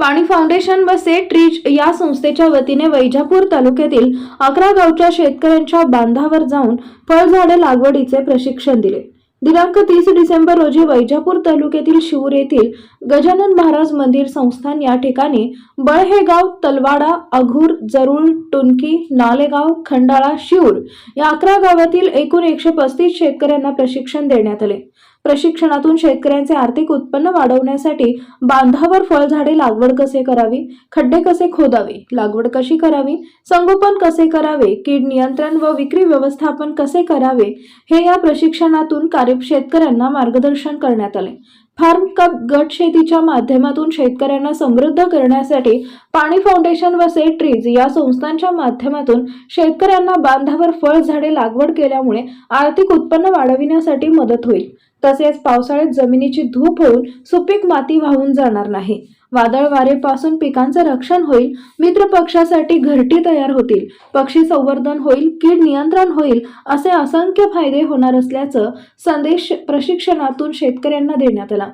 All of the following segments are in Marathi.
पाणी फाउंडेशन व सेट रिच या संस्थेच्या वतीने वैजापूर तालुक्यातील अकरा गावच्या शेतकऱ्यांच्या बांधावर जाऊन फळझाडे लागवडीचे प्रशिक्षण दिले. दिनांक तीस डिसेंबर रोजी वैजापूर तालुक्यातील शिवूर येथील गजानन महाराज मंदिर संस्थान या ठिकाणी बळहेगाव तलवाडा अघूर जरुळ टुनकी नालेगाव खंडाळा शिवूर या अकरा गावातील एकूण एकशे पस्तीस शेतकऱ्यांना प्रशिक्षण देण्यात आले. प्रशिक्षणातून शेतकऱ्यांचे आर्थिक उत्पन्न वाढवण्यासाठी बांधावर फळझाडे लागवड कसे करावी? खड्डे कसे खोदावे? लागवड कशी करावी? संगोपन कसे करावे? कीड नियंत्रण व विक्री व्यवस्थापन कसे करावे? हे या प्रशिक्षणातून कार्य शेतकऱ्यांना मार्गदर्शन करण्यात आले. फार्म कप गट शेतीच्या माध्यमातून शेतकऱ्यांना समृद्ध करण्यासाठी पाणी फाउंडेशन व सेट ट्रीज या संस्थांच्या माध्यमातून शेतकऱ्यांना बांधावर फळझाडे लागवड केल्यामुळे आर्थिक उत्पन्न वाढविण्यासाठी मदत होईल. तसेच पावसाळ्यात जमिनीची धूप होऊन सुपीक माती वाहून जाणार नाही. वादळ वारेपासून पिकांचं रक्षण होईल मित्र पक्षासाठी घरटी तयार होतील पक्षी संवर्धन होईल कीड नियंत्रण होईल असे असंख्य फायदे होणार असल्याचं संदेश प्रशिक्षणातून शेतकऱ्यांना देण्यात आला.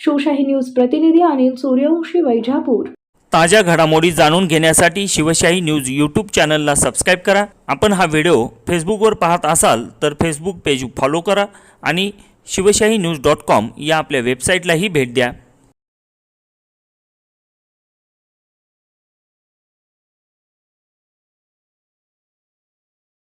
शिवशाही न्यूज प्रतिनिधी अनिल सूर्यवंशी वैजापूर. ताज्या घडामोडी जाणून घेण्यासाठी शिवशाही न्यूज यूट्यूब चॅनलला सबस्क्राईब करा. आपण हा व्हिडिओ फेसबुकवर पाहत असाल तर फेसबुक पेज फॉलो करा आणि शिवशाही न्यूज डॉट कॉम या आपल्या वेबसाईटलाही भेट द्या.